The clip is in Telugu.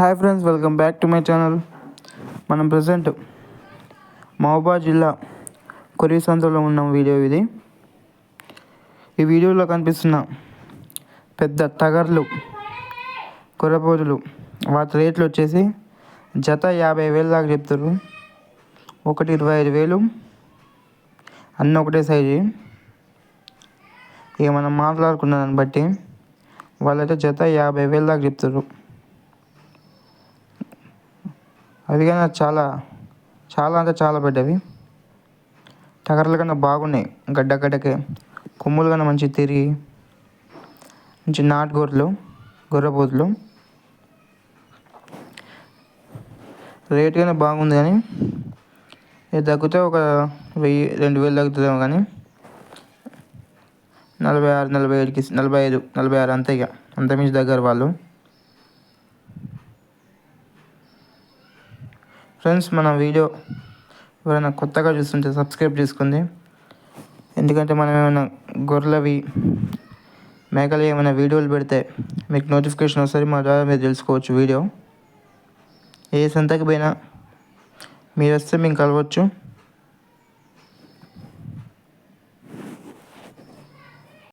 Hi friends welcome back to my channel. మనం ప్రజెంట్ మహబూబా జిల్లా కొరిసంతలో ఉన్న వీడియో ఇది. ఈ వీడియోలో కనిపిస్తున్న పెద్ద టగర్లు కొర్రపోతులు వాటి రేట్లు వచ్చేసి జత యాభై వేలు దాకా చెప్తారు. ఒకటి ఇరవై ఐదు వేలు అన్నీ ఒకటే సైజు. ఇక మనం మాట్లాడుకున్న దాన్ని బట్టి వాళ్ళైతే జత యాభై వేలు దాకా చెప్తారు. అవి కానీ చాలా చాలా అంటే చాలా పెద్దవి టగర్ల కన్నా బాగున్నాయి. గడ్డ గడ్డకే. కొమ్ములు కన్నా మంచి తిరిగి మంచి నాటు గొర్రెలు గొర్రెపోతులు. రేట్ కానీ బాగుంది కానీ ఇది తగ్గితే ఒక వెయ్యి రెండు వేలు తగ్గుతుందేమో కానీ నలభై ఆరు నలభై ఏడుకి నలభై ఐదు నలభై ఆరు అంతే ఇక. అంతమించి దగ్గర వాళ్ళు. ఫ్రెండ్స్ మన వీడియో ఎవరైనా కొత్తగా చూస్తుంటే సబ్స్క్రైబ్ చేసుకుంది ఎందుకంటే మనం ఏమైనా గొర్రెలవి మేకలు ఏమైనా వీడియోలు పెడితే మీకు నోటిఫికేషన్ వస్తుంది మా ద్వారా మీరు తెలుసుకోవచ్చు వీడియో. ఏ సంతకి పోయినా మీరు వస్తే మేము కలవచ్చు.